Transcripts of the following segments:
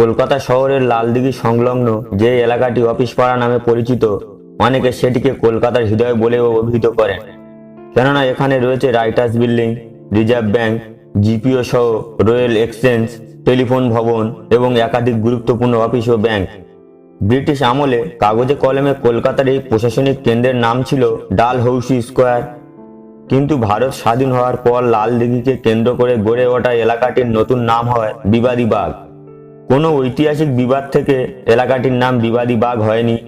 কলকাতা শহরের লালদিঘি সংলগ্ন যে এলাকাটি অফিস পাড়া নামে পরিচিত, অনেকে সেটিকে কলকাতার হৃদয় বলেও অভিহিত করেন। কেননা এখানে রয়েছে writers building, reserve bank, GPO সহ রয়্যাল এক্সচেঞ্জ, টেলিফোন ভবন এবং একাধিক গুরুত্বপূর্ণ অফিস ও ব্যাংক। ব্রিটিশ আমলে কাগজে কলমে কলকাতার এই প্রশাসনিক কেন্দ্রের নাম ছিল ডালহৌসি স্কোয়ার। কিন্তু ভারত স্বাধীন হওয়ার পর লাল দিঘিকে কেন্দ্র করে গড়ে ওঠা এলাকাটির নতুন নাম হয় বিবাদী বাগ। কোনো ঐতিহাসিক বিবাদ থেকে এলাকাটির নাম বিবাদী বাগ হয়নি।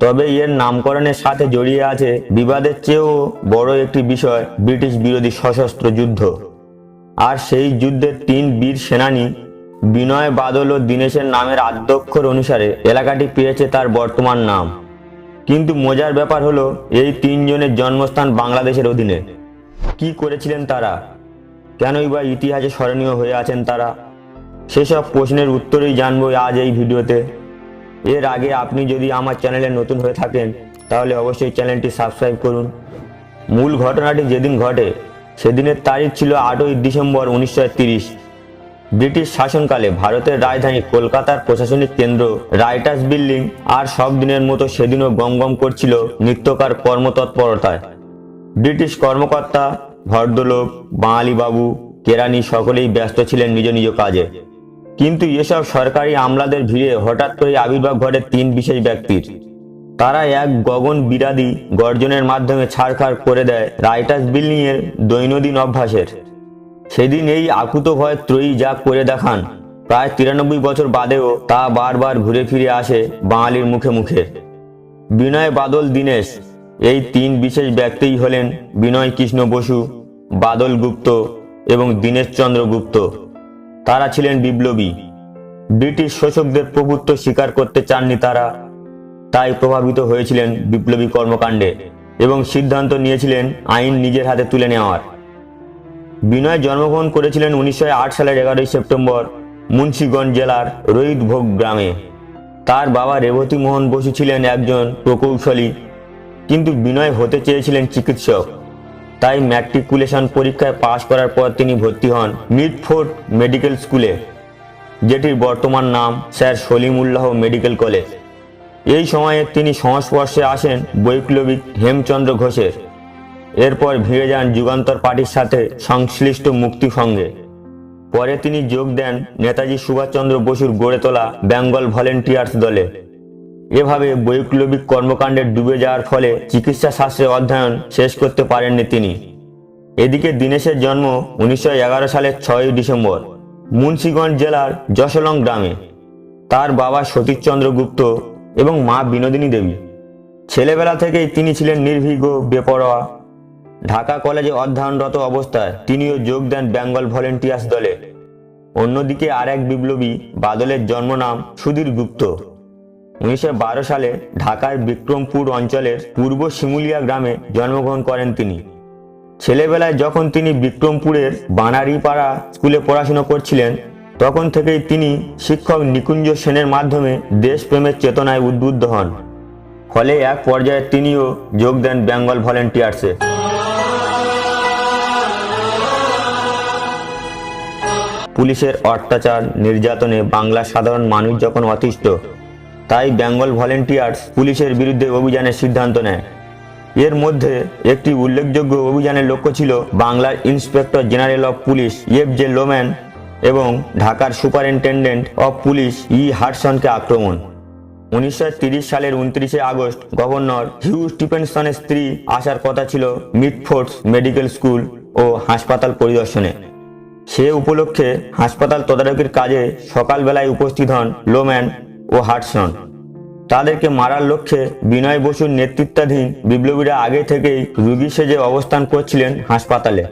তবে এর নামকরণের সাথে জড়িয়ে আছে বিবাদের চেয়েও বড় একটি বিষয়, ব্রিটিশ বিরোধী সশস্ত্র যুদ্ধ। আর সেই যুদ্ধের তিন বীর সেনানী, বিনয় বাদল ও দীনেশের নামের আদ্যক্ষর অনুসারে এলাকাটি পেয়েছে তার বর্তমান নাম। কিন্তু মজার ব্যাপার হলো, এই তিনজনের জন্মস্থান বাংলাদেশের অধীনে। কি করেছিলেন তারা? কেনই বা ইতিহাসে স্মরণীয় হয়ে আছেন তারা? সেসব প্রশ্নের উত্তরই জানব আজ এই ভিডিওতে। এর আগে আপনি যদি আমার চ্যানেলে নতুন হয়ে থাকেন, তাহলে অবশ্যই চ্যানেলটি সাবস্ক্রাইব করুন। মূল ঘটনাটি যেদিন ঘটে, সেদিনের তারিখ ছিল আটই ডিসেম্বর উনিশশো ব্রিটিশ শাসনকালে ভারতের রাজধানী কলকাতার প্রশাসনিক কেন্দ্র রাইটার্স বিল্ডিং আর সব দিনের মতো সেদিনও গমগম করছিল নিত্যকার কর্মতৎপরতায়। ব্রিটিশ কর্মকর্তা, ভদ্রলোক বাঙালি বাবু কেরানি সকলেই ব্যস্ত ছিলেন নিজ নিজ কাজে। কিন্তু এসব সরকারি আমলাদের ভিড়ে হঠাৎ করে আবির্ভাব ঘটে তিন বিশেষ ব্যক্তির। তারা এক গগন বিরাদি গর্জনের মাধ্যমে ছাড়খাড় করে দেয় রাইটার্স বিল্ডিং এর দৈনন্দিন অভ্যাসের। সেদিন এই আকুত ভয় ত্রয়ী যা করে দেখান, প্রায় তিরানব্বই বছর বাদেও তা বারবার ঘুরে ফিরে আসে বাঙালির মুখে মুখে। বিনয় বাদল দীনেশ, এই তিন বিশেষ ব্যক্তিই হলেন বিনয় কৃষ্ণ বসু, বাদল গুপ্ত এবং দীনেশ চন্দ্র গুপ্ত। তারা ছিলেন বিপ্লবী। ব্রিটিশ শোষকদের প্রভুত্ব স্বীকার করতে চাননি তারা। তাই প্রভাবিত হয়েছিলেন বিপ্লবী কর্মকাণ্ডে এবং সিদ্ধান্ত নিয়েছিলেন আইন নিজের হাতে তুলে নেওয়ার। বিনয় জন্মগ্রহণ করেছিলেন উনিশশো আট সালের এগারোই সেপ্টেম্বর মুন্সিগঞ্জ জেলার রোহিতভোগ গ্রামে। তার বাবা রেবতী মোহন বসু ছিলেন একজন প্রকৌশলী, কিন্তু বিনয় হতে চেয়েছিলেন চিকিৎসক। তাই ম্যাট্রিকুলেশন পরীক্ষায় পাশ করার পর তিনি ভর্তি হন মিডফোর্ড মেডিকেল স্কুলে, যেটির বর্তমান নাম স্যার সলিমুল্লাহ মেডিকেল কলেজ। এই সময়ে তিনি সংস্পর্শে আসেন বৈপ্লবিক হেমচন্দ্র ঘোষের। এরপর ভিড়ে যান যুগান্তর পার্টির সাথে সংশ্লিষ্ট মুক্তি সঙ্গে পরে তিনি যোগ দেন নেতাজি সুভাষচন্দ্র বসুর গড়ে তোলা বেঙ্গল ভলেন্টিয়ার্স দলে। এভাবে বৈপ্লবিক কর্মকাণ্ডে ডুবে যাওয়ার ফলে চিকিৎসা শাস্ত্রে অধ্যয়ন শেষ করতে পারেননি তিনি। এদিকে দীনেশের জন্ম উনিশশো এগারো সালের ছয়ই ডিসেম্বর মুন্সিগঞ্জ জেলার যশলং গ্রামে। তার বাবা সতীশচন্দ্র গুপ্ত এবং মা বিনোদিনী দেবী। ছেলেবেলা থেকেই তিনি ছিলেন নির্ভীক বেপরোয়া। ঢাকা কলেজে অধ্যয়নরত অবস্থায় তিনিও যোগ দেন বেঙ্গল ভলেন্টিয়ার্স দলে। অন্যদিকে আর এক বিপ্লবী বাদলের জন্মনাম সুধীর গুপ্ত। উনিশশো বারো সালে ঢাকার বিক্রমপুর অঞ্চলের পূর্ব শিমুলিয়া গ্রামে জন্মগ্রহণ করেন তিনি। ছেলেবেলায় যখন তিনি বিক্রমপুরের বানারীপাড়া স্কুলে পড়াশোনা করছিলেন, তখন থেকেই তিনি শিক্ষক নিকুঞ্জ সেনের মাধ্যমে দেশপ্রেমের চেতনায় উদ্বুদ্ধ হন। ফলে এক পর্যায়ে তিনিও যোগ দেন বেঙ্গল ভলেন্টিয়ার্সে। পুলিশের অত্যাচার, নির্যাতনে বাংলার সাধারণ মানুষ যখন অতিষ্ঠ তাই বেঙ্গল ভলেন্টিয়ার্স পুলিশের বিরুদ্ধে অভিযানের সিদ্ধান্ত নেয়। এর মধ্যে একটি উল্লেখযোগ্য অভিযানের লক্ষ্য ছিল বাংলার inspector general of police F J Lowman এবং ঢাকার সুপারিনটেন্ডেন্ট অফ পুলিশ ই হাডসনকে আক্রমণ। উনিশশো সালের উনত্রিশে আগস্ট গভর্নর হিউ স্টিফেনসনের স্ত্রী আসার কথা ছিল মিডফোর্ডস মেডিকেল স্কুল ও হাসপাতাল পরিদর্শনে। সে উপলক্ষে হাসপাতাল তদারকির কাজে সকালবেলায় উপস্থিত হন লোম্যান ও হাডসন তাদেরকে মারার লক্ষ্যে বিনয় বসুর নেতৃত্বাধীন বিপ্লবীরা আগে থেকেই রুগী সেজে অবস্থান করছিলেন হাসপাতালে।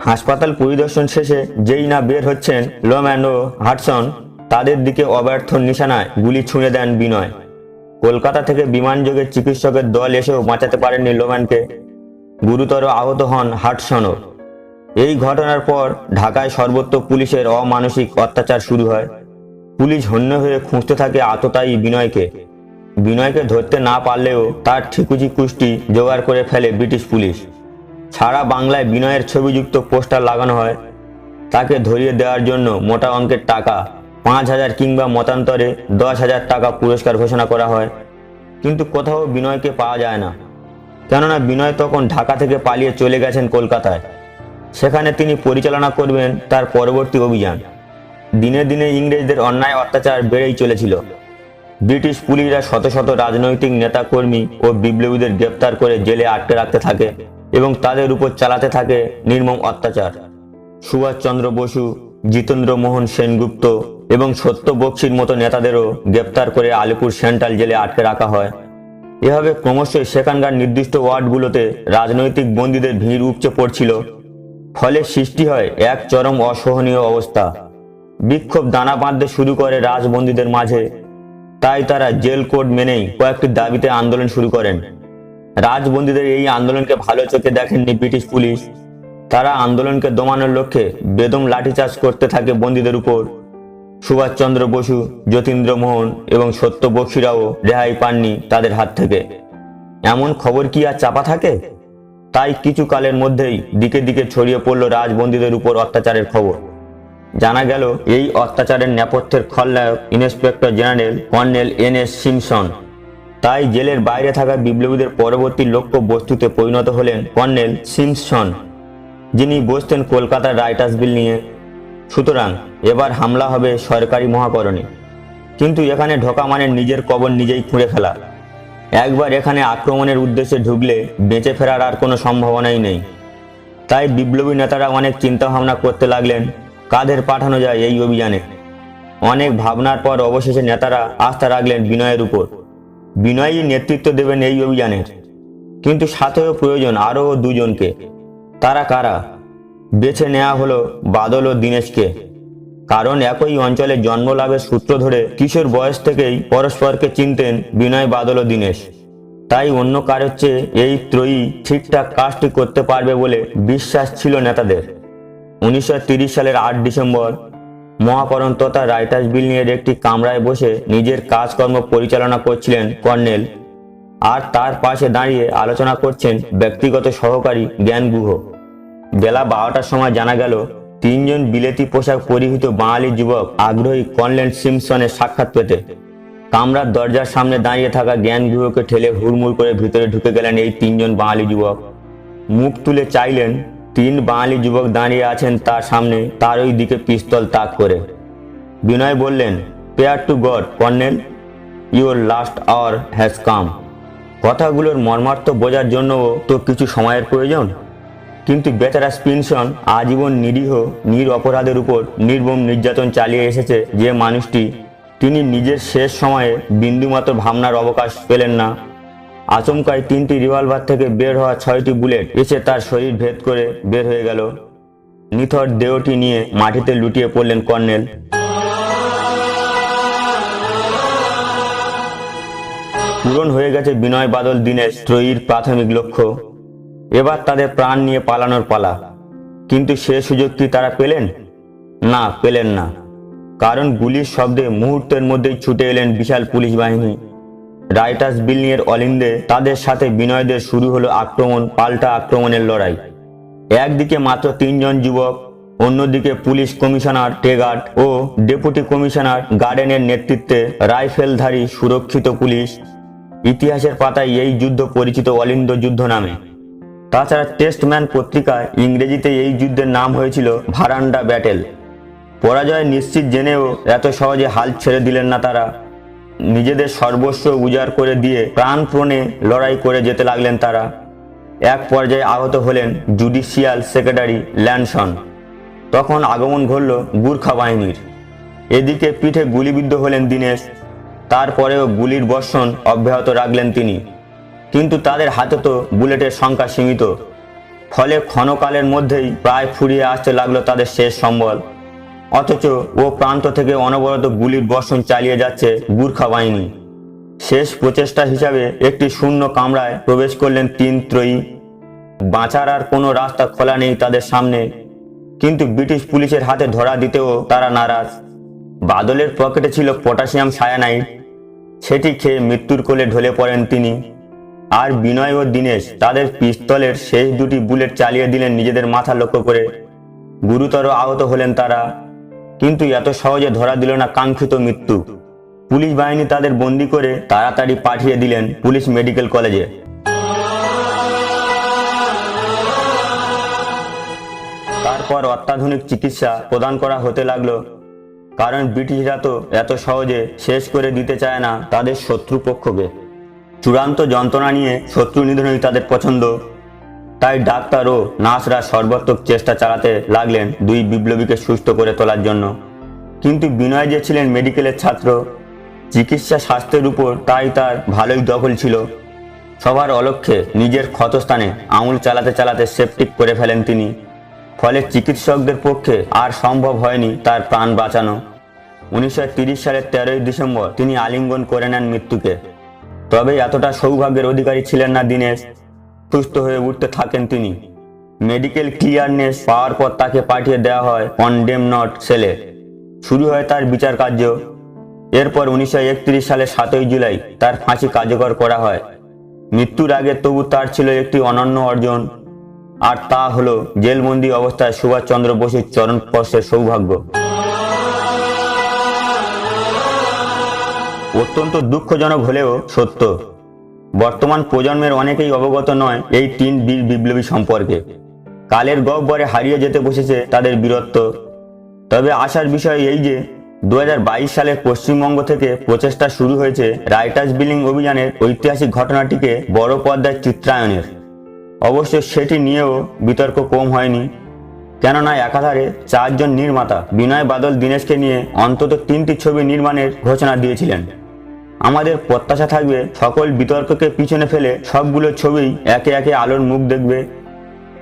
হাসপাতাল পরিদর্শন শেষে যেই না বের হচ্ছেন লোম্যান ও হাডসন তাদের দিকে অব্যর্থ নিশানায় গুলি ছুঁড়ে দেন বিনয়। কলকাতা থেকে বিমানযোগে চিকিৎসকের দল এসেও বাঁচাতে পারেননি লোম্যানকে গুরুতর আহত হন হাডসনও এই ঘটনার পর ঢাকায় সর্বত্র পুলিশের অমানসিক অত্যাচার শুরু হয়। পুলিশ হন্য হয়ে খুঁজতে থাকে আততায়ী বিনয়কে। বিনয়কে ধরতে না পারলেও তার ঠিকুচি কুষ্টি জোগাড় করে ফেলে ব্রিটিশ পুলিশ। সারা বাংলায় বিনয়ের ছবিযুক্ত পোস্টার লাগানো হয়। তাকে ধরিয়ে দেওয়ার জন্য মোটা অঙ্কের টাকা, পাঁচ হাজার কিংবা মতান্তরে দশ হাজার টাকা পুরস্কার ঘোষণা করা হয়। কিন্তু কোথাও বিনয়কে পাওয়া যায় না। কেননা বিনয় তখন ঢাকা থেকে পালিয়ে চলে গেছেন কলকাতায়। সেখানে তিনি পরিচালনা করবেন তার পরবর্তী অভিযান। দিনে দিনে ইংরেজদের অন্যায় অত্যাচার বেড়েই চলেছিল। ব্রিটিশ পুলিশরা শত শত রাজনৈতিক নেতাকর্মী ও বিপ্লবীদের গ্রেপ্তার করে জেলে আটকে রাখতে থাকে এবং তাদের উপর চালাতে থাকে নির্মম অত্যাচার। সুভাষচন্দ্র বসু, জিতেন্দ্র মোহন সেনগুপ্ত এবং সত্য বক্সির মতো নেতাদেরও গ্রেপ্তার করে আলিপুর সেন্ট্রাল জেলে আটকে রাখা হয়। এভাবে ক্রমশই সেখানকার নির্দিষ্ট ওয়ার্ডগুলোতে রাজনৈতিক বন্দীদের ভিড় উপচে পড়ছিল। ফলে সৃষ্টি হয় এক চরম অসহনীয় অবস্থা। বিক্ষোভ দানা বাঁধতে শুরু করে রাজবন্দীদের মাঝে। তাই তারা জেল কোড মেনেই কয়েকটি দাবিতে আন্দোলন শুরু করেন। রাজবন্দীদের এই আন্দোলনকে ভালো চোখে দেখেননি ব্রিটিশ পুলিশ। তারা আন্দোলনকে দমানোর লক্ষ্যে বেদম লাঠিচার্জ করতে থাকে বন্দীদের উপর। সুভাষচন্দ্র বসু, যতীন্দ্র মোহন এবং সত্য বক্সিরাও রেহাই পাননি তাদের হাত থেকে। এমন খবর কি আর চাপা থাকে? তাই কিছু কালের মধ্যেই দিকে দিকে ছড়িয়ে পড়ল রাজবন্দীদের উপর অত্যাচারের খবর। জানা গেল, এই অত্যাচারের নেপথ্যের খলনায়ক inspector general colonel N S Simpson. তাই জেলের বাইরে থাকা বিপ্লবীদের পরবর্তী লক্ষ্য বস্তুতে পরিণত হলেন কর্নেল সিমসন, যিনি বসতেন কলকাতার রাইটার্স বিল নিয়ে। সুতরাং এবার হামলা হবে সরকারি মহাকরণে। কিন্তু এখানে ঢোকা মানে নিজের কবর নিজেই খুঁড়ে ফেলা। একবার এখানে আক্রমণের উদ্দেশ্যে ঢুকলে বেঁচে ফেরার আর কোনো সম্ভাবনাই নেই। তাই বিপ্লবী নেতারা অনেক চিন্তা ভাবনা করতে লাগলেন কাদের পাঠানো যায় এই অভিযানে? অনেক ভাবনার পর অবশেষে নেতারা আস্থা রাখলেন বিনয়ের উপর। বিনয়ই নেতৃত্ব দেবেন এই অভিযানের। কিন্তু সাথেও প্রয়োজন আরও দুজনকে। তারা কারা? বেছে নেওয়া হলো বাদল ও দীনেশকে। কারণ একই অঞ্চলে জন্ম লাভের সূত্র ধরে কিশোর বয়স থেকেই পরস্পরকে চিনতেন বিনয়, বাদল ও দীনেশ। তাই অন্য কারোর চেয়ে এই ত্রয়ী ঠিকঠাক কাজটি করতে পারবে বলে বিশ্বাস ছিল নেতাদের। উনিশশো সালের আট ডিসেম্বর, মহাকরণ তথা রাইটার্স বিল নিয়ে একটি কামরায় বসে নিজের কাজকর্ম পরিচালনা করছিলেন কর্নেল। আর তার পাশে দাঁড়িয়ে আলোচনা করছেন ব্যক্তিগত সহকারী জ্ঞান গুহ। বেলা বারোটার সময় জানা গেল, তিনজন বিলেতি পোশাক পরিহিত বাঙালি যুবক আগ্রহী কর্নেল সিমসনের সাক্ষাৎ পেতে। কামরার দরজার সামনে দাঁড়িয়ে থাকা জ্ঞান গুহকে ঠেলে হুড়মুড় করে ভিতরে ঢুকে গেলেন এই তিনজন বাঙালি যুবক। মুখ তুলে চাইলেন তিন বাঙালি যুবক দাঁড়িয়ে আছেন তার সামনে, তার ওই দিকে পিস্তল তাক করে। বিনয় বললেন pray to God colonel. Your last hour has come কথাগুলোর মর্মার্থ বোঝার জন্যও তো কিছু সময়ের প্রয়োজন। কিন্তু বেচারা স্পিনসন আজীবন নিরীহ, নির অপরাধের উপর নির্মম নির্যাতন চালিয়ে এসেছে যে মানুষটি। তিনি নিজের শেষ সময়ে বিন্দুমাত্র ভাবনার অবকাশ পেলেন না। আচমকায় তিনটি রিভলভার থেকে বের হওয়া ছয়টি বুলেট এসে তার শরীর ভেদ করে বের হয়ে গেল। নিথর দেহটি নিয়ে মাটিতে লুটিয়ে পড়লেন কর্নেল। পূরণ হয়ে গেছে বিনয় বাদল, দীনেশ ত্রয়ীর প্রাথমিক লক্ষ্য। এবার তাদের প্রাণ নিয়ে পালানোর পালা। কিন্তু সে সুযোগ কি তারা পেলেন? না পেলেন না। কারণ গুলির শব্দে মুহূর্তের মধ্যেই ছুটে এলেন বিশাল পুলিশ বাহিনী। রাইটার্স বিল্ডিংয়ের অলিন্দে তাদের সাথে বিনয়দের শুরু হলো আক্রমণ, পাল্টা আক্রমণের লড়াই। একদিকে মাত্র তিনজন যুবক, অন্যদিকে পুলিশ কমিশনার টেগার্ড ও ডেপুটি কমিশনার গার্ডেনের নেতৃত্বে রাইফেলধারী সুরক্ষিত পুলিশ। ইতিহাসের পাতায় এই যুদ্ধ পরিচিত অলিন্দ যুদ্ধ নামে। তাছাড়া টেস্টম্যান পত্রিকায় ইংরেজিতে এই যুদ্ধের নাম হয়েছিল ভারান্ডা ব্যাটেল। পরাজয় নিশ্চিত জেনেও এত সহজে হাল ছেড়ে দিলেন না তারা। নিজেদের সর্বস্ব উজাড় করে দিয়ে প্রাণপ্রণে লড়াই করে যেতে লাগলেন তারা। এক পর্যায়ে আহত হলেন জুডিশিয়াল সেক্রেটারি ল্যানসন। তখন আগমন ঘটল গুর্খা বাহিনীর। এদিকে পিঠে গুলিবিদ্ধ হলেন দীনেশ। তারপরেও গুলির বর্ষণ অব্যাহত রাখলেন তিনি। কিন্তু তাদের হাতে তো বুলেটের সংখ্যা সীমিত। ফলে ক্ষণকালের মধ্যেই প্রায় ফুরিয়ে আসতে লাগল তাদের শেষ সম্বল। অথচ ও প্রান্ত থেকে অনবরত গুলির বর্ষণ চালিয়ে যাচ্ছে গুর্খা বাহিনী। শেষ প্রচেষ্টা হিসাবে একটি শূন্য কামরায় প্রবেশ করলেন তিন ত্রয়ী। বাঁচার আর কোনো রাস্তা খোলা নেই তাদের সামনে। কিন্তু ব্রিটিশ পুলিশের হাতে ধরা দিতেও তারা নারাজ। বাদলের পকেটে ছিল পটাশিয়াম সায়ানাইড। সেটি খেয়ে মৃত্যুর কোলে ঢলে পড়েন তিনি। আর বিনয় ও দীনেশ তাদের পিস্তলের শেষ দুটি বুলেট চালিয়ে দিলেন নিজেদের মাথা লক্ষ্য করে। গুরুতর আহত হলেন তারা। কিন্তু এত সহজে ধরা দিল না কাঙ্ক্ষিত মৃত্যু। পুলিশ বাহিনী তাদের বন্দি করে তাড়াতাড়ি পাঠিয়ে দিলেন পুলিশ মেডিকেল কলেজে। তারপর অত্যাধুনিক চিকিৎসা প্রদান করা হতে লাগল। কারণ ব্রিটিশরা তো এত সহজে শেষ করে দিতে চায় না তাদের শত্রুপক্ষকে। চূড়ান্ত যন্ত্রণা নিয়ে শত্রু নিধনই তাদের পছন্দ। তাই ডাক্তার ও নার্সরা সর্বাত্মক চেষ্টা চালাতে লাগলেন দুই বিপ্লবীকে সুস্থ করে তোলার জন্য। কিন্তু বিনয় যে ছিলেন মেডিকেলের ছাত্র, চিকিৎসা স্বাস্থ্যের উপর তাই তার ভালোই দখল ছিল। সবার অলক্ষ্যে নিজের ক্ষতস্থানে আঙুল চালাতে চালাতে সেপটিক করে ফেলেন তিনি। ফলে চিকিৎসকদের পক্ষে আর সম্ভব হয়নি তার প্রাণ বাঁচানো। উনিশশো সালের তেরোই ডিসেম্বর তিনি আলিঙ্গন করে নেন মৃত্যুকে। তবে এতটা সৌভাগ্যের অধিকারী ছিলেন না দীনেশ। সুস্থ হয়ে উঠতে থাকেন তিনি। মেডিকেল ক্লিয়ারনেস পাওয়ার পর তাকে পাঠিয়ে দেওয়া হয় কন্ডেম নট সেলে শুরু হয় তার বিচার কার্য। এরপর উনিশশো সালের সাতই জুলাই তার ফাঁসি কার্যকর করা হয়। মৃত্যুর আগে তবু তার ছিল একটি অনন্য অর্জন। আর তা হলো জেলবন্দি অবস্থায় সুভাষচন্দ্র বসুর চরণ স্পর্শের সৌভাগ্য। অত্যন্ত দুঃখজনক হলেও সত্য। বর্তমান প্রজন্মের অনেকেই অবগত নয় এই তিন বীর বিপ্লবী সম্পর্কে। কালের গহ্বরে হারিয়ে যেতে বসেছে তাদের বীরত্ব। তবে আসার বিষয় এই যে দু হাজার বাইশ সালে পশ্চিমবঙ্গ থেকে প্রচেষ্টা শুরু হয়েছে রাইটার্স বিলিং অভিযানের ঐতিহাসিক ঘটনাটিকে বড় পর্দায় চিত্রায়নের। অবশ্য সেটি নিয়েও বিতর্ক কম হয়নি। কেননা একাধারে চারজন নির্মাতা বিনয় বাদল দীনেশকে নিয়ে অন্তত তিনটি ছবি নির্মাণের ঘোষণা দিয়েছিলেন। আমাদের প্রত্যাশা থাকবে সকল বিতর্ককে পিছনে ফেলে সবগুলো ছবিই একে একে আলোর মুখ দেখবে,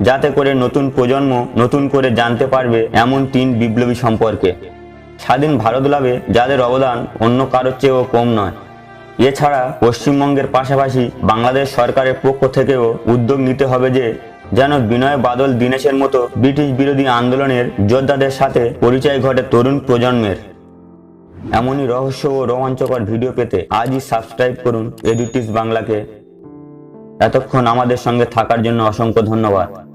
যাতে করে নতুন প্রজন্ম নতুন করে জানতে পারবে এমন তিন বিপ্লবী সম্পর্কে। স্বাধীন ভারত লাভে যাদের অবদান অন্য কারোর চেয়েও কম নয়। এছাড়া পশ্চিমবঙ্গের পাশাপাশি বাংলাদেশ সরকারের পক্ষ থেকেও উদ্যোগ নিতে হবে যে, যেন বিনয় বাদল দীনেশের মতো ব্রিটিশ বিরোধী আন্দোলনের যোদ্ধাদের সাথে পরিচয় ঘটে তরুণ প্রজন্মের। এমনই রহস্য ও রোমাঞ্চকর ভিডিও পেতে আজই সাবস্ক্রাইব করুন এডিটিস বাংলাকে। এতক্ষণ আমাদের সঙ্গে থাকার জন্য অসংখ্য ধন্যবাদ।